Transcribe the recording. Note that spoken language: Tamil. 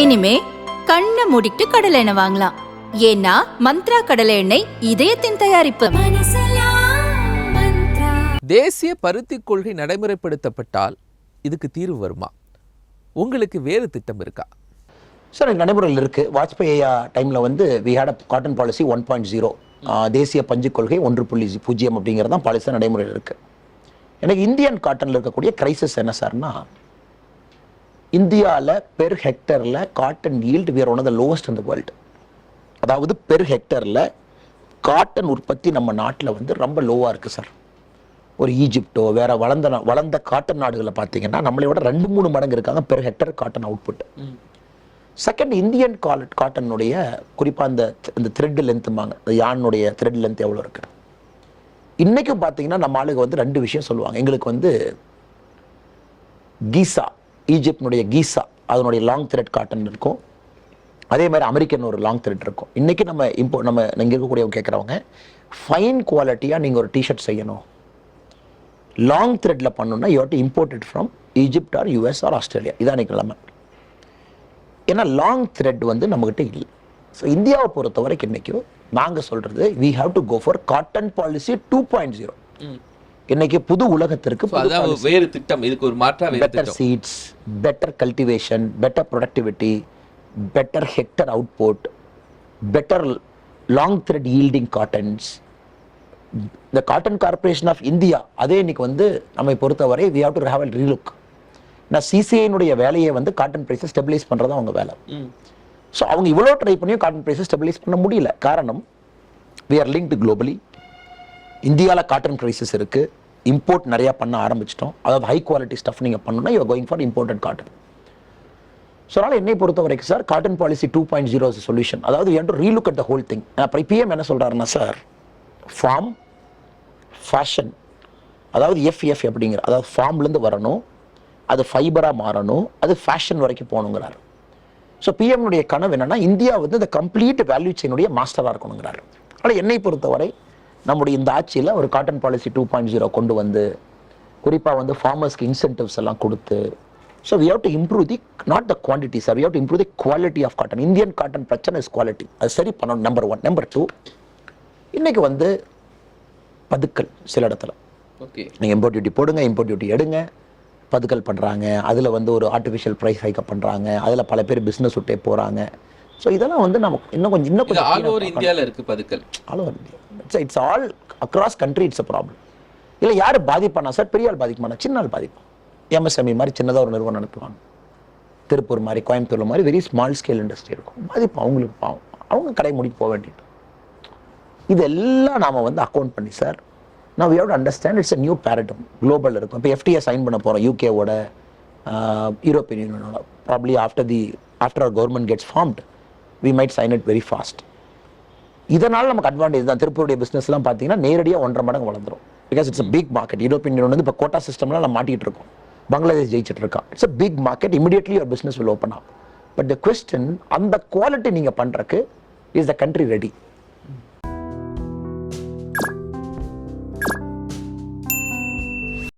இனிமே கண்ணை மூடிட்டு கடலை எண்ணெய் வாங்கலாம். ஏன்னா மந்த்ரா கடலை எண்ணெய் இதயத்தின் தயாரிப்பு. தேசிய பருத்தி கொள்கை நடைமுறைப்படுத்தப்பட்டால் இதுக்கு தீர்வு வருமா? உங்களுக்கு வேறு திட்டம் இருக்கா? சார் எனக்கு நடைமுறையில் இருக்குது வாஜ்பாய் டைமில் வந்து we had a cotton policy one point zero தேசிய பஞ்சு கொள்கை ஒன்று புள்ளி பூஜ்ஜியம் அப்படிங்கிறது தான் பாலிசி நடைமுறையில் இருக்குது எனக்கு இந்தியன் காட்டனில் இருக்கக்கூடிய கிரைசிஸ் என்ன சார்னா இந்தியாவில் per ஹெக்டரில் cotton we are one of the lowest the world அதாவது பெர் ஹெக்டரில் காட்டன் உற்பத்தி நம்ம நாட்டில் வந்து ரொம்ப லோவாக இருக்குது சார் ஒரு ஈஜிப்டோ வேற வளர்ந்த வளர்ந்த காட்டன் நாடுகளை பார்த்தீங்கன்னா நம்மளை விட ரெண்டு மூணு மடங்கு இருக்காங்க per hectare cotton output second Indian called காட்டனுடைய குறிப்பாக அந்த இந்த த்ரெட் லென்த்துமாங்க அந்த யானுடைய த்ரெட் லென்த் எவ்வளோ இருக்கு? இன்னைக்கும் பார்த்தீங்கன்னா நம்ம ஆளுங்க வந்து ரெண்டு விஷயம் சொல்லுவாங்க. எங்களுக்கு வந்து கீசா ஈஜிப்டினுடைய கீசா அதனுடைய லாங் த்ரெட் காட்டன் இருக்கும். அதே மாதிரி அமெரிக்கன் ஒரு லாங் த்ரெட் இருக்கும். இன்றைக்கி நம்ம இம்போ நம்ம இங்கே இருக்கக்கூடியவங்க கேட்குறவங்க ஃபைன் குவாலிட்டியாக நீங்கள் ஒரு டிஷர்ட் செய்யணும். லாங் த்ரெட்டில் பண்ணணும்னா you to imported from Egypt or US or Australia இதான் இன்னைக்கு நிலைமை. ஏன்னா லாங் த்ரெட் வந்து நம்மக்கிட்ட இல்லை. ஸோ இந்தியாவை பொறுத்த வரைக்கும் இன்றைக்கும் நாங்கள் சொல்கிறது we have to go for cotton policy two point zero இன்னைக்கு புது உலகத்திற்கு வேறு திட்டம். இதுக்கு ஒரு மாற்றா better seeds better cultivation better productivity better hectare output better long thread yielding cottons இந்த காட்டன் கார்பரேஷன் ஆஃப் இந்தியா அதே இன்னைக்கு வந்து நம்மை பொறுத்தவரை we have to have a relook நான் சிசிஐனுடைய வேலையை வந்து காட்டன் ப்ரைஸை ஸ்டெபிலைஸ் பண்ணுறது அவங்க வேலை. ஸோ அவங்க இவ்வளோ ட்ரை பண்ணியும் காட்டன் ப்ரைஸை ஸ்டெபிலைஸ் பண்ண முடியல. காரணம் வி ஆர் லிங்க்டு குளோபலி இந்தியாவில் காட்டன் ப்ரைஸஸ் இருக்குது இம்போர்ட் நிறையா பண்ண ஆரம்பிச்சிட்டோம். அதாவது ஹை குவாலிட்டி ஸ்டஃப் நீங்கள் பண்ணணும்னா you going for imported cotton so அதனால் என்னை பொறுத்த வரைக்கும் sir cotton policy two point zero solution அதாவது and to relook at the whole thing அப்புறம் பிஎம் என்ன சொல்கிறாருன்னா சார் ஃபார்ம் ஃபேஷன் அதாவது எஃப்எஃப் அப்படிங்கிற அதாவது ஃபார்ம்லேருந்து வரணும் அது ஃபைபராக மாறணும் அது ஃபேஷன் வரைக்கும் போகணுங்கிறாரு. ஸோ பிஎம்னுடைய கனவு என்னென்னா இந்தியா வந்து இந்த கம்ப்ளீட் வேல்யூ செயினுடைய மாஸ்டராக இருக்கணுங்கிறாரு. ஆனால் என்னை பொறுத்தவரை நம்முடைய இந்த ஆட்சியில் ஒரு cotton policy two point zero கொண்டு வந்து குறிப்பாக வந்து ஃபார்மர்ஸ்க்கு இன்சென்டிவ்ஸ் எல்லாம் கொடுத்து so we have to improve the not the quantity sir we have to improve the quality of cotton Indian cotton பிரச்சனை இஸ் குவாலிட்டி அது சரி பண்ணணும் நம்பர் ஒன் நம்பர் டூ இன்னைக்கு வந்து பதுக்கல் சில இடத்துல. ஓகே நீங்கள் இம்போர்ட் டியூட்டி போடுங்க இம்போர்ட் டியூட்டி எடுங்க பதுக்கல் பண்ணுறாங்க அதில் வந்து ஒரு ஆர்டிஃபிஷியல் ப்ரைஸ் ஹைக்கப் பண்ணுறாங்க அதில் பல பேர் பிஸ்னஸ் விட்டே போகிறாங்க ஸோ இதெல்லாம் வந்து நமக்கு இன்னும் கொஞ்சம் இன்னும் கொஞ்சம் ஆல் ஓவர் இந்தியால இருக்கு பதுக்கல். All over India it's it's all across country it's a problem இல்லை யார் பாதிப்பானா? சார் பெரிய ஆள் பாதிக்குமானா சின்ன ஆள் பாதிப்பான் எம்எஸ்எம்இ மாதிரி சின்னதாக ஒரு நிறுவனம் நடத்துவாங்க திருப்பூர் மாதிரி கோயம்புத்தூர் மாதிரி வெரி ஸ்மால் ஸ்கேல் இண்டஸ்ட்ரி இருக்கும். பாதிப்பு அவங்களுக்கு பாவம். அவங்க கடை மூடி போக வேண்டியது. இதெல்லாம் நாம வந்து அக்கௌண்ட் பண்ணி சார் நான் we have to understand it's a new paradigm global இருக்கும். இப்போ எஃப்டிஏ சைன் பண்ண போகிறோம் யூகேவோட European யூனியனோட probably after the after our government gets formed we might sign it very fast இதனால் நமக்கு அட்வான்டேஜ் தான். திருப்பூருடைய பிஸ்னஸ்லாம் பார்த்தீங்கன்னா நேரடியாக ஒன்றரை மடங்கு வளர்ந்துரும். Because it's big market European Union வந்து இப்போ கோட்டா சிஸ்டம்லாம் நம்ம மாட்டிகிட்டு இருக்கோம். பங்களாதேஷ் ஜெயிச்சிட்டு இருக்கான் it's a big market immediately ஒரு பிஸ்னஸ் வில் ஓப்பன் ஆகும் பட் த கொஸ்டின் அந்த குவாலிட்டி நீங்கள் பண்ணுறக்கு இஸ் த கண்ட்ரி ரெடி